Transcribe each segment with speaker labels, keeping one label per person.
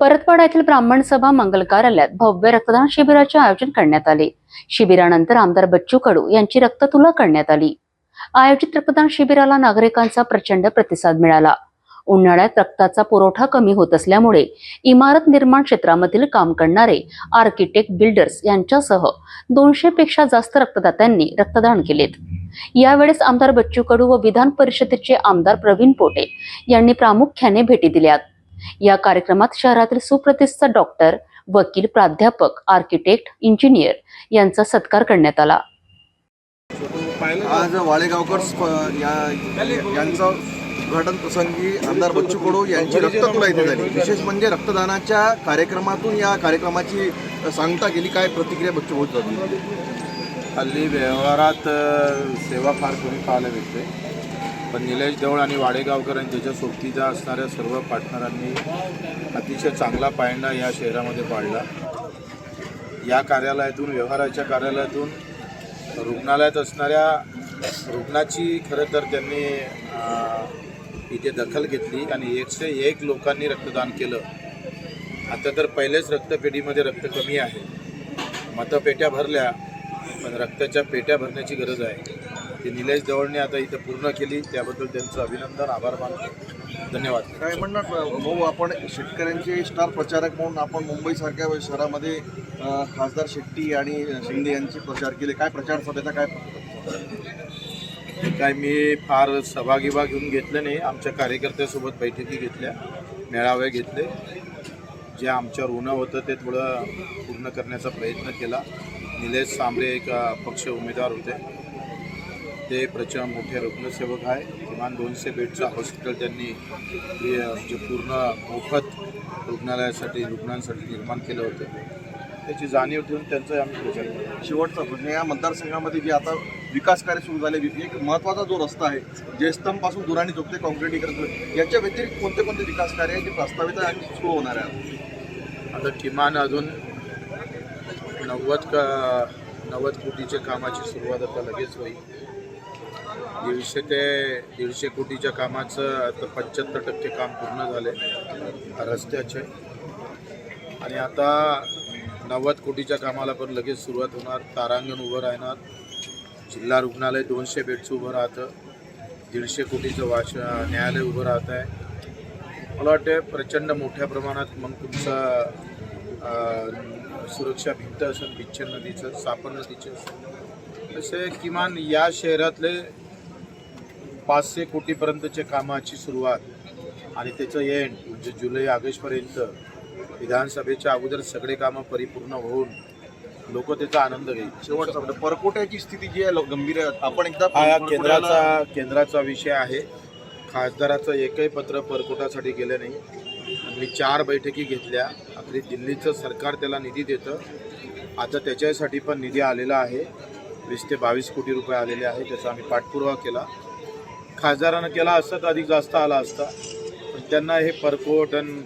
Speaker 1: परतवाडा येथील ब्राह्मण सभा मंगल कार्यालयात भव्य रक्तदान शिबिराचे आयोजन करण्यात आले. शिबिरानंतर आमदार बच्चू कडू यांची रक्ततुला करण्यात आली. आयोजित रक्तदान शिबिराला नागरिकांचा प्रचंड प्रतिसाद मिळाला. उन्हाळ्यात रक्ताचा पुरवठा कमी होत असल्यामुळे इमारत निर्माण क्षेत्रामधील काम करणारे आर्किटेक्ट बिल्डर्स यांच्यासह दोनशे पेक्षा जास्त रक्तदात्यांनी रक्तदान केलेत. यावेळेस आमदार बच्चू कडू व विधान परिषदेचे आमदार प्रवीण पोटे यांनी प्रामुख्याने भेटी दिल्यात. या कार्यक्रमात शहरातील सुप्रतिष्ठित डॉक्टर वकील प्राध्यापक आर्किटेक्ट इंजिनियर यांचा सत्कार करण्यात आला.
Speaker 2: आज वाळेगावकर यांचा उद्घाटन प्रसंगी आमदार बच्चू कडू यांची रक्ततुला इथे झाली. विशेष म्हणजे रक्तदानाच्या कार्यक्रमातून या कार्यक्रमाची सांगता केली काय प्रतिक्रिया बच्चू होत होती
Speaker 3: हल्ली व्यवहारात सेवा फार कमी पाहायला मिळते. पण निलेश देवळ आणि वाडेगावकर आणि त्याच्या सोबतीच्या असणाऱ्या सर्व पार्टनरांनी अतिशय चांगला पायंडा या शहरामध्ये पाडला या कार्यालयातून व्यवहाराच्या कार्यालयातून रुग्णालयात असणाऱ्या रुग्णाची खरं तर त्यांनी इथे दखल घेतली आणि एकशे एक लोकांनी रक्तदान केलं. आता तर पहिलेच रक्तपेढीमध्ये रक्त कमी आहे. मतपेट्या भरल्या पण रक्ताच्या पेट्या भरण्याची गरज आहे. ती निलेश जवळने आता इथं पूर्ण केली. त्याबद्दल त्यांचं अभिनंदन आभार मानतो. धन्यवाद.
Speaker 2: काय म्हणणार भाऊ आपण शेतकऱ्यांचे स्टार प्रचारक म्हणून आपण मुंबईसारख्या शहरामध्ये खासदार शेट्टी आणि शिंदे यांचे प्रचार केले. काय प्रचार सभेचा काय
Speaker 3: काय मी फार सभागिभा घेऊन घेतलं नाही. आमच्या कार्यकर्त्यासोबत बैठकी घेतल्या मेळावे घेतले. जे आमच्यावर उणं होतं ते थोडं पूर्ण करण्याचा प्रयत्न केला. निलेश सांबरे एक अपक्ष उमेदवार होते. ते प्रचंड मोठे रुग्णसेवक आहे. किमान दोनशे बेडचं हॉस्पिटल त्यांनी म्हणजे पूर्ण मोफत रुग्णालयासाठी रुग्णांसाठी निर्माण केलं होतं. त्याची जाणीव ठेवून त्यांचा आम्ही प्रचार केला.
Speaker 2: शेवटचा प्रश्न या मतदारसंघामध्ये जे आता विकास कार्य सुरू झाले एक महत्त्वाचा जो रस्ता आहे जयस्तंभपासून दुराणी जोगते कॉन्क्रिटीकरण याच्या व्यतिरिक्त कोणते कोणते विकास कार्य आहे जे प्रस्तावित आहे आणि सुरू होणार आहे?
Speaker 3: आता किमान अजून नव्वद का नव्वद कोटीच्या कामाची सुरुवात आता लगेच होईल. दीडशे ते दीडशे कोटीच्या कामाचं आता पंच्याहत्तर टक्के काम पूर्ण झाले रस्त्याचे. आणि आता नव्वद कोटीच्या कामाला पण लगेच सुरुवात होणार. तारांगण उभं राहणार. जिल्हा रुग्णालय दोनशे बेडचं उभं राहतं. दीडशे कोटीचं वाश न्यायालय उभं राहत आहे. मला वाटते प्रचंड मोठ्या प्रमाणात मग तुमचा सुरक्षा भिंत असेल बिच्छन नदीचं सापन नदीचं. असेल असे किमान या शहरातले पाचशे कोटीपर्यंतच्या कामाची सुरुवात आणि त्याचं एंड म्हणजे जुलै ऑगस्टपर्यंत विधानसभेच्या अगोदर सगळे कामं परिपूर्ण होऊन लोक त्याचा आनंद घेईल.
Speaker 2: शेवटचा परकोट्याची स्थिती जी आहे गंभीर आहे. आपण एकदा
Speaker 3: हा केंद्राचा केंद्राचा विषय आहे. खासदाराचं एकही पत्र परकोटासाठी गेलं नाही. मी चार बैठकी घेतल्या. आपली दिल्लीचं सरकार त्याला निधी देतं. आता त्याच्यासाठी पण निधी आलेला आहे. वीस ते बावीस कोटी रुपये आलेले आहे त्याचा आम्ही पाठपुरावा केला. खासदारानं केला असता तर अधिक जास्त आला असता. पण त्यांना हे परकोट आणि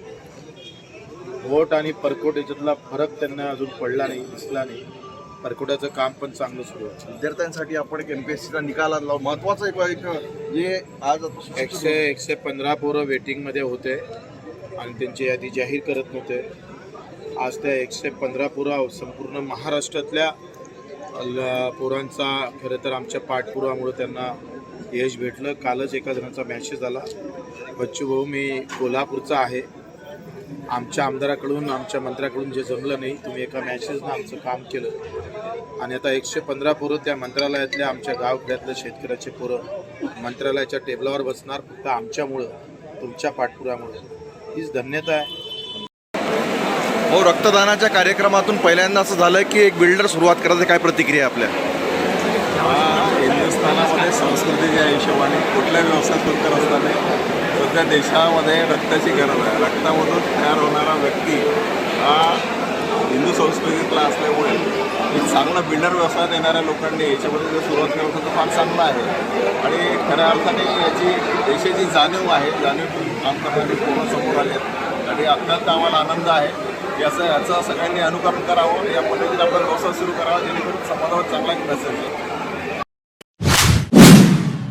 Speaker 3: व्होट आणि परकोट याच्यातला फरक त्यांना अजून पडला नाही दिसला नाही. परकोटाचं काम पण चांगलं सुरू आहे.
Speaker 2: विद्यार्थ्यांसाठी आपण एक एमपीएससीचा निकाल लावू महत्वाचं एक एक जे आज
Speaker 3: एकशे एकशे पंधरा पोरं वेटिंगमध्ये होते आणि त्यांची यादी जाहीर करत नव्हते. आज त्या एकशे पंधरा पोरं संपूर्ण महाराष्ट्रातल्या पोरांचा खरं तर आमच्या पाठपुरामुळे त्यांना यश भेटलं. कालच एका जणांचा मॅसेज आला. बच्चू भाऊ मी कोल्हापूरचा आहे. आमच्या आमदाराकडून आमच्या मंत्र्याकडून जे जमलं नाही तुम्ही एका मॅसेजनं आमचं काम केलं. आणि आता एकशे पंधरा पोरं त्या मंत्रालयातल्या आमच्या गावखेड्यातल्या शेतकऱ्याचे पोरं मंत्रालयाच्या टेबलावर बसणार फक्त आमच्यामुळं तुमच्या पाठपुरामुळं. हीच धन्यता आहे.
Speaker 2: हो रक्तदानाच्या कार्यक्रमातून पहिल्यांदा असं झालं की एक बिल्डर सुरुवात करायचं काय प्रतिक्रिया आपल्या?
Speaker 4: हा संस्कृतीच्या हिशोबाने कुठल्या व्यवसाय सुरू करत असताना सध्या देशामध्ये रक्ताची गरज आहे. रक्तामधून तयार होणारा व्यक्ती हा हिंदू संस्कृतीतला असल्यामुळे एक चांगला बिल्डर व्यवसायात येणाऱ्या लोकांनी याच्यामध्ये जर सुरुवात केलं होतं फार चांगलं आहे. आणि खऱ्या अर्थाने याची देशाची जाणीव आहे. जाणीव काम करणारे पूर्ण समोर आले आहेत. आणि अत्यंत आम्हाला आनंद आहे. याचं याचं सगळ्यांनी अनुकरण करावं. या पद्धतीने आपला व्यवसाय सुरू करावा जेणेकरून समाजावर चांगला एक मेसेज आहे